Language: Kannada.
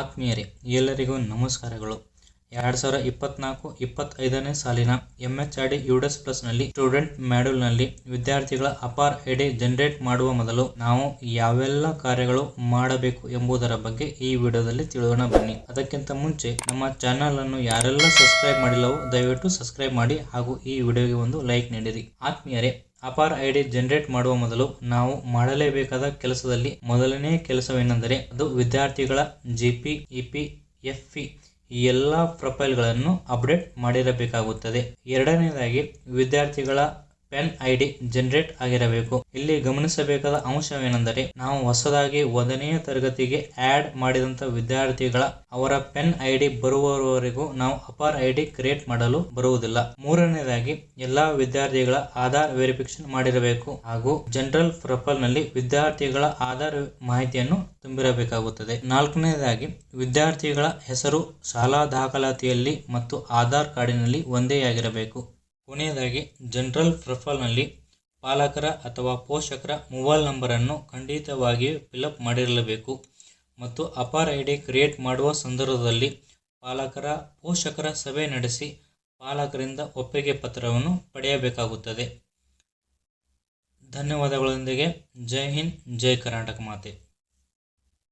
ಆತ್ಮೀಯರೇ, ಎಲ್ಲರಿಗೂ ನಮಸ್ಕಾರಗಳು. ಎರಡು ಸಾವಿರ ಇಪ್ಪತ್ನಾಲ್ಕು ಇಪ್ಪತ್ತೈದನೇ ಸಾಲಿನ M H R D UDISE ಪ್ಲಸ್ನಲ್ಲಿ student ಮ್ಯಾಡ್ಯೂಲ್ನಲ್ಲಿ ವಿದ್ಯಾರ್ಥಿಗಳ ಅಪಾರ್ ಎಡೆ ಜನರೇಟ್ ಮಾಡುವ ಮೊದಲು ನಾವು ಯಾವೆಲ್ಲ ಕಾರ್ಯಗಳು ಮಾಡಬೇಕು ಎಂಬುದರ ಬಗ್ಗೆ ಈ ವಿಡಿಯೋದಲ್ಲಿ ತಿಳಿಯೋಣ ಬನ್ನಿ. ಅದಕ್ಕಿಂತ ಮುಂಚೆ ನಮ್ಮ ಚಾನಲ್ ಅನ್ನು ಯಾರೆಲ್ಲ ಸಬ್ಸ್ಕ್ರೈಬ್ ಮಾಡಿಲ್ಲವೋ ದಯವಿಟ್ಟು ಸಬ್ಸ್ಕ್ರೈಬ್ ಮಾಡಿ ಹಾಗೂ ಈ ವಿಡಿಯೋಗೆ ಒಂದು ಲೈಕ್ ನೀಡಿರಿ. ಆತ್ಮೀಯರೇ ಅಪಾರ್ ಐಡಿ ಜನರೇಟ್ ಮಾಡುವ ಮೊದಲು ನಾವು ಮಾಡಲೇಬೇಕಾದ ಕೆಲಸದಲ್ಲಿ ಮೊದಲನೇ ಕೆಲಸವೇನೆಂದರೆ ಅದು ವಿದ್ಯಾರ್ಥಿಗಳ G P E P F P ಈ ಎಲ್ಲ ಪ್ರೊಫೈಲ್ಗಳನ್ನು ಅಪ್ಡೇಟ್ ಮಾಡಿರಬೇಕಾಗುತ್ತದೆ. ಎರಡನೇದಾಗಿ ವಿದ್ಯಾರ್ಥಿಗಳ ಪೆನ್ ಐಡಿ ಜನರೇಟ್ ಆಗಿರಬೇಕು. ಇಲ್ಲಿ ಗಮನಿಸಬೇಕಾದ ಅಂಶವೇನೆಂದರೆ ನಾವು ಹೊಸದಾಗಿ ಒಂದನೆಯ ತರಗತಿಗೆ ಆ್ಯಡ್ ಮಾಡಿದಂಥ ವಿದ್ಯಾರ್ಥಿಗಳ ಅವರ ಪೆನ್ ಐ ಡಿ ಬರುವವರೆಗೂ ನಾವು ಅಪಾರ್ ಐಡಿ ಕ್ರಿಯೇಟ್ ಮಾಡಲು ಬರುವುದಿಲ್ಲ. ಮೂರನೇದಾಗಿ, ಎಲ್ಲಾ ವಿದ್ಯಾರ್ಥಿಗಳ ಆಧಾರ್ ವೆರಿಫಿಕೇಶನ್ ಮಾಡಿರಬೇಕು ಹಾಗೂ ಜನರಲ್ ಪ್ರೊಫೈಲ್ನಲ್ಲಿ ವಿದ್ಯಾರ್ಥಿಗಳ ಆಧಾರ್ ಮಾಹಿತಿಯನ್ನು ತುಂಬಿರಬೇಕಾಗುತ್ತದೆ. ನಾಲ್ಕನೇದಾಗಿ, ವಿದ್ಯಾರ್ಥಿಗಳ ಹೆಸರು ಶಾಲಾ ದಾಖಲಾತಿಯಲ್ಲಿ ಮತ್ತು ಆಧಾರ್ ಕಾರ್ಡಿನಲ್ಲಿ ಒಂದೇ ಆಗಿರಬೇಕು. ಕೊನೆಯದಾಗಿ, ಜನರಲ್ ಪ್ರೊಫೈಲ್ನಲ್ಲಿ ಪಾಲಕರ ಅಥವಾ ಪೋಷಕರ ಮೊಬೈಲ್ ನಂಬರನ್ನು ಖಂಡಿತವಾಗಿಯೂ ಫಿಲಪ್ ಮಾಡಿರಲೇಬೇಕು ಮತ್ತು ಅಪಾರ್ ಐ ಡಿ ಕ್ರಿಯೇಟ್ ಮಾಡುವ ಸಂದರ್ಭದಲ್ಲಿ ಪಾಲಕರ, ಪೋಷಕರ ಸಭೆ ನಡೆಸಿ ಪಾಲಕರಿಂದ ಒಪ್ಪಿಗೆ ಪತ್ರವನ್ನು ಪಡೆಯಬೇಕಾಗುತ್ತದೆ. ಧನ್ಯವಾದಗಳೊಂದಿಗೆ, ಜೈ ಹಿಂದ್, ಜೈ ಕರ್ನಾಟಕ ಮಾತೆ.